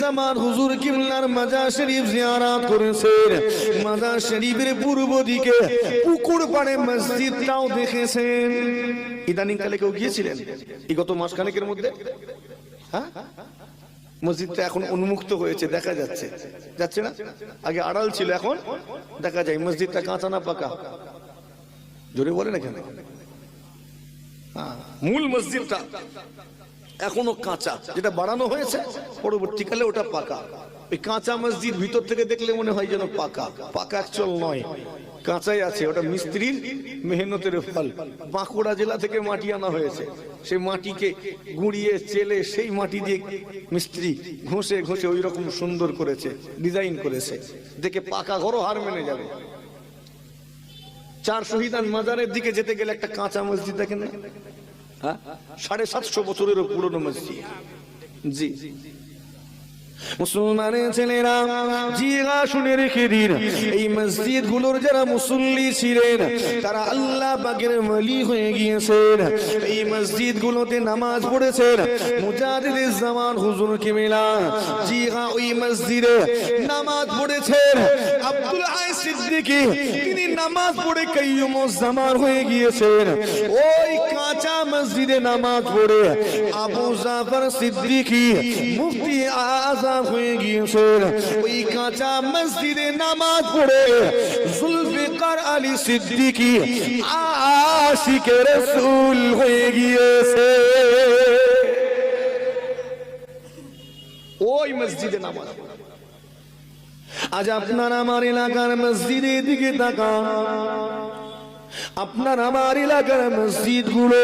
জামান হুজুর কিবলার মাজার শরীফ জিয়ারাত করেছেন মাজার শরীফের পূর্ব দিকে পুকুর পাড়ে মসজিদটাও দেখেছেন। ইদানিং কালে কেউ গিয়েছিলেন? এই গত মাসখানেকের মধ্যে? হ্যাঁ? মসজিদটা এখন উন্মুক্ত হয়েছে, দেখা যাচ্ছে। যাচ্ছে না? আগে আড়াল ছিল, এখন দেখা যায় মসজিদটা কাঁচা না পাকা। জোরে বলে না কেন মূল মসজিদটা। এখনও কাঁচা। যেটা বাড়ানো হয়েছে, পরবর্তীকালে ওটা পাকা। ওই কাঁচা মসজিদ ভিতর থেকে দেখলে মনে হয় যেন পাকা। পাকা অ্যাকচুয়াল নয়। কাঁচাই আছে। ওটা মিস্ত্রির মেহনতের ফল। বাঁকুড়া জেলা থেকে মাটি আনা হয়েছে। সেই মাটিকে গুঁড়িয়ে, চেলে সেই মাটি দিয়ে মিস্ত্রি ঘষে ঘষে ওই রকম সুন্দর করেছে, ডিজাইন করেছে। দেখে পাকা ঘরও হার মেনে যাবে। চার শহীদান মাজারের দিকে যেতে গেলে একটা কাঁচা মসজিদ দেখেন না? সাড়ে সাতশো বছরেরও পুরনো মসজিদ। জি। মুসলমানের ছেলেরা জিগা শুনে রেখে দিন, এই মসজিদগুলোর যারা মুসল্লি ছিলেন, তারা আল্লাহ পাকের মালি হয়ে গিয়েছেন। এই মসজিদ গুলোতে নামাজ পড়েছেন মুজাহিদ জামান হুজুর কিমিলা জিগা ওই মসজিদে নামাজ পড়েছেন। সিদ্দিকী, তিনি নামাজ পড়ে কাইয়ুম জামান হয়ে গিয়েছেন। ওই কাঁচা মসজিদে নামাজ পড়ে আবু জাফর সিদ্দিকী মুফতি আজাদ হয়ে গিয়েছেন। ওই কাঁচা মসজিদে নামাজ পড়ে জুলফিকার আলী সিদ্দিকী আশিকে রাসূল হয়ে গিয়েছে। ওই মসজিদে নামাজ। আজ আপনার আমার এলাকার মসজিদের দিকে তাকান। আপনার আমার এলাকার মসজিদগুলো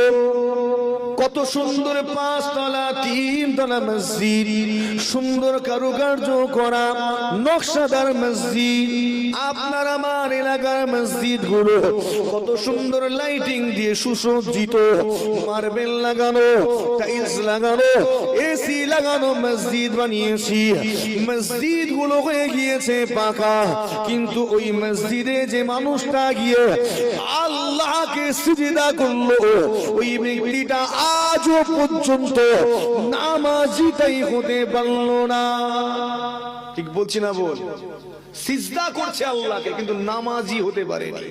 কত সুন্দর পাঁচতলা, তিনতলা মসজিদ, সুন্দর কারুকার্য করা, নকশাদার মসজিদ। আপনার আমার এলাকার মসজিদগুলো কত সুন্দর লাইটিং দিয়ে সুসজ্জিত মার্বেল লাগানো টাইলস লাগানো এসি লাগানো মসজিদ বানিয়েছি। মসজিদগুলো হয়ে গিয়েছে পাকা, কিন্তু ওই মসজিদে যে মানুষটা গিয়ে আল্লাহকে সিজদা করল, ওই ব্যক্তিটা আজও পর্যন্ত নামাজিটাই হতে পারল না। ঠিক বলছি না বল? সিজদা করছে আল্লাহকে, কিন্তু নামাজি হতে পারেনি।